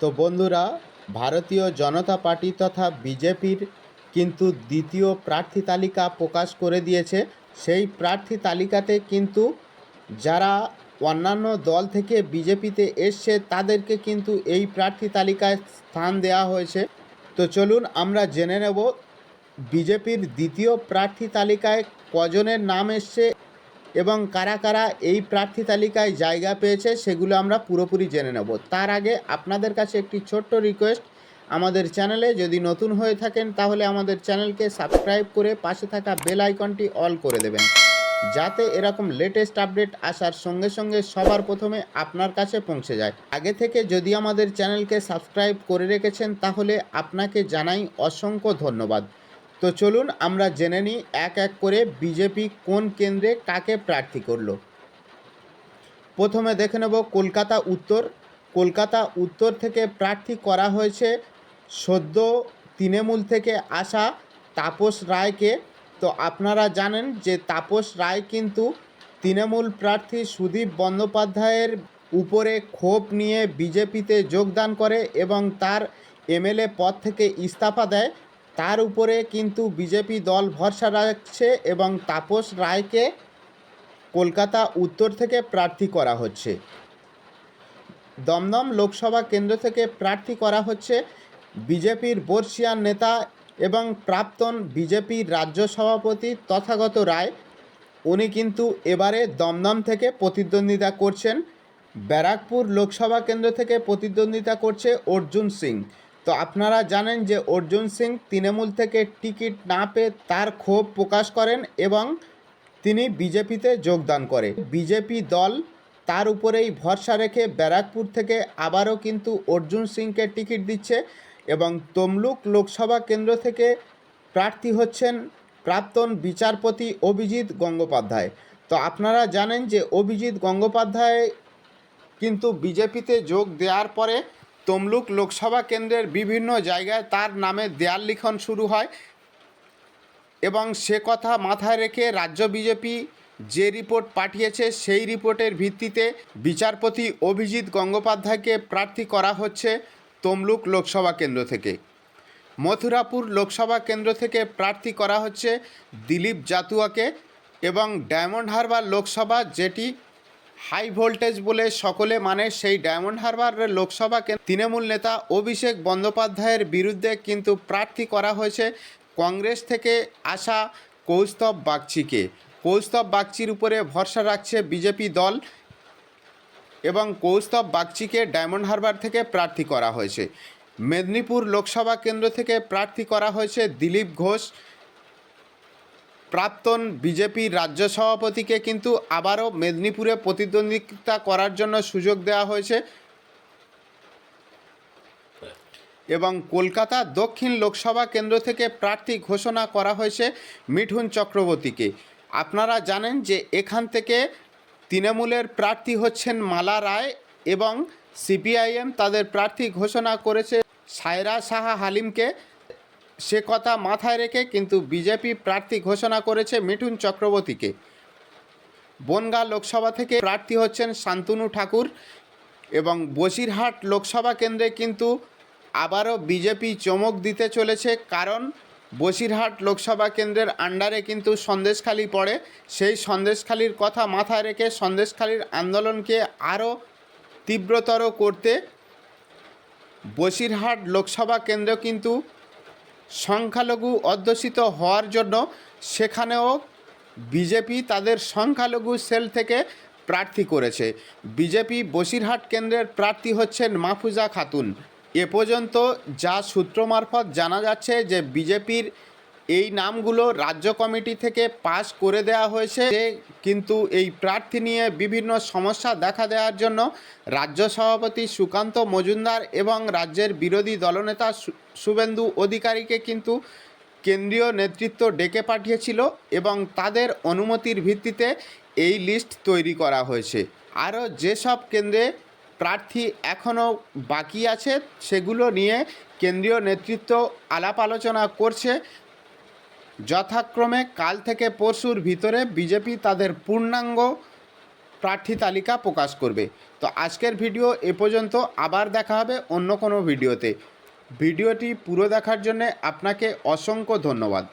তো বন্ধুরা, ভারতীয় জনতা পার্টি তথা বিজেপির কিন্তু দ্বিতীয় প্রার্থী তালিকা প্রকাশ করে দিয়েছে। সেই প্রার্থী তালিকাতে কিন্তু যারা অন্যান্য দল থেকে বিজেপিতে এসছে, তাদেরকে কিন্তু এই প্রার্থী তালিকায় স্থান দেওয়া হয়েছে। তো চলুন আমরা জেনে নেব, বিজেপির দ্বিতীয় প্রার্থী তালিকায় কজনের নাম এসছে এবং কারা কারা এই প্রার্থী তালিকায় জায়গা পেয়েছে সেগুলো আমরা পুরোপুরি জেনে নেব। তার আগে আপনাদের কাছে একটি ছোট্ট রিকোয়েস্ট আমাদের চ্যানেলে যদি নতুন হয়ে থাকেন তাহলে আমাদের চ্যানেলকে সাবস্ক্রাইব করে পাশে থাকা বেল আইকনটি অল করে দেবেন। যাতে এরকম লেটেস্ট আপডেট আসার সঙ্গে সঙ্গে সবার প্রথমে আপনার কাছে পৌঁছে যায়। আগে থেকে যদি আমাদের চ্যানেলকে সাবস্ক্রাইব করে রেখেছেন তাহলে আপনাকে জানাই অসংখ্য ধন্যবাদ। তো চলুন আমরা জেনে নিই এক এক করে বিজেপি কোন কেন্দ্রে কাকে প্রার্থী করল। প্রথমে দেখে নেব কলকাতা উত্তর। কলকাতা উত্তর থেকে প্রার্থী করা হয়েছে সদ্য তৃণমূল থেকে আসা তাপস রায়কে। তো আপনারা জানেন যে তাপস রায় কিন্তু তৃণমূল প্রার্থী সুদীপ বন্দ্যোপাধ্যায়ের উপরে ক্ষোভ নিয়ে বিজেপিতে যোগদান করে এবং তার এমএলএ পদ থেকে ইস্তফা দেয়। তার উপরে কিন্তু বিজেপি দল ভরসা রাখছে এবং তাপস রায়কে কলকাতা উত্তর থেকে প্রার্থী করা হচ্ছে। দমদম লোকসভা কেন্দ্র থেকে প্রার্থী করা হচ্ছে বিজেপির বর্ষিয়ান নেতা এবং প্রাক্তন বিজেপির রাজ্য সভাপতি তথাগত রায়। উনি কিন্তু এবারে দমদম থেকে প্রতিদ্বন্দ্বিতা করছেন। ব্যারাকপুর লোকসভা কেন্দ্র থেকে প্রতিদ্বন্দ্বিতা করছে অর্জুন সিং। তো আপনারা জানেন যে অর্জুন সিং তৃণমূল থেকে টিকিট না পেয়ে তার ক্ষোভ প্রকাশ করেন এবং তিনি বিজেপিতে যোগদান করে। বিজেপি দল তার উপরেই ভরসা রেখে ব্যারাকপুর থেকে আবারও কিন্তু অর্জুন সিংকে টিকিট দিচ্ছে এবং তমলুক লোকসভা কেন্দ্র থেকে প্রার্থী হচ্ছেন প্রাক্তন বিচারপতি অভিজিৎ গঙ্গোপাধ্যায়। তো আপনারা জানেন যে অভিজিৎ গঙ্গোপাধ্যায় কিন্তু বিজেপিতে যোগ দেওয়ার পরে তমলুক লোকসভা কেন্দ্রের বিভিন্ন জায়গায় তার নামে দেয়াল লিখন শুরু হয় এবং সে কথা মাথায় রেখে রাজ্য বিজেপি যে রিপোর্ট পাঠিয়েছে সেই রিপোর্টের ভিত্তিতে বিচারপতি অভিজিৎ গঙ্গোপাধ্যায়কে প্রার্থী করা হচ্ছে তমলুক লোকসভা কেন্দ্র থেকে। মথুরাপুর লোকসভা কেন্দ্র থেকে প্রার্থী করা হচ্ছে দিলীপ জাতুয়াকে এবং ডায়মন্ড হারবার লোকসভা যেটি হাই ভোল্টেজ বলে সকলে মানে সেই ডায়মন্ড হারবার লোকসভা তৃণমূল নেতা অভিষেক বন্দ্যোপাধ্যায়ের বিরুদ্ধে কিন্তু প্রার্থী করা হয়েছে কংগ্রেস থেকে আসা কৌস্তব বাগচিকে। কৌস্তব বাগচির উপরে ভরসা রাখছে বিজেপি দল এবং কৌস্তব বাগচিকে ডায়মন্ড হারবার থেকে প্রার্থী করা হয়েছে। মেদিনীপুর লোকসভা কেন্দ্র থেকে প্রার্থী করা হয়েছে দিলীপ ঘোষ প্রাক্তন বিজেপির রাজ্য সভাপতিকে কিন্তু আবারও মেদিনীপুরে প্রতিদ্বন্দ্বিতা করার জন্য সুযোগ দেওয়া হয়েছে। এবং কলকাতা দক্ষিণ লোকসভা কেন্দ্র থেকে প্রার্থী ঘোষণা করা হয়েছে মিঠুন চক্রবর্তীকে। আপনারা জানেন যে এখান থেকে তৃণমূলের প্রার্থী হচ্ছেন মালা রায় এবং সিপিআইএম তাদের প্রার্থী ঘোষণা করেছে সায়রা সাহা হালিমকে। সে কথা মাথায় রেখে কিন্তু বিজেপি প্রার্থী ঘোষণা করেছে মিঠুন চক্রবর্তীকে। বনগাঁ লোকসভা থেকে প্রার্থী হচ্ছেন শান্তনু ঠাকুর এবং বসিরহাট লোকসভা কেন্দ্রে কিন্তু আবারও বিজেপি চমক দিতে চলেছে কারণ বসিরহাট লোকসভা কেন্দ্রের আন্ডারে কিন্তু সন্দেশখালি পড়ে। সেই সন্দেশখালির কথা মাথায় রেখে সন্দেশখালির আন্দোলনকে আরও তীব্রতর করতে বসিরহাট লোকসভা কেন্দ্র কিন্তু সংখ্যালঘু অধ্যুষিত হওয়ার জন্য সেখানেও বিজেপি তাদের সংখ্যালঘু সেল থেকে প্রার্থী করেছে। বিজেপি বসিরহাট কেন্দ্রের প্রার্থী হচ্ছেন মাহফুজা খাতুন। এ পর্যন্ত যা সূত্র মারফত জানা যাচ্ছে যে বিজেপির এই নামগুলো রাজ্য কমিটি থেকে পাস করে দেওয়া হয়েছে। কিন্তু এই প্রার্থী নিয়ে বিভিন্ন সমস্যা দেখা দেওয়ার জন্য রাজ্য সভাপতি সুকান্ত মজুমদার এবং রাজ্যের বিরোধী দলনেতা শুভেন্দু অধিকারীকে কিন্তু কেন্দ্রীয় নেতৃত্ব ডেকে পাঠিয়েছিল এবং তাদের অনুমতির ভিত্তিতে এই লিস্ট তৈরি করা হয়েছে। আরও যেসব কেন্দ্রে প্রার্থী এখনও বাকি আছে, সেগুলো নিয়ে কেন্দ্রীয় নেতৃত্ব আলাপ আলোচনা করছে। যথাক্রমে কাল থেকে পরশুর ভিতরে বিজেপি তাদের পূর্ণাঙ্গ প্রার্থী তালিকা প্রকাশ করবে। তো আজকের ভিডিও এ পর্যন্ত, আবার দেখা হবে অন্য কোনো ভিডিওতে। ভিডিওটি পুরো দেখার জন্য আপনাকে অসংখ্য ধন্যবাদ।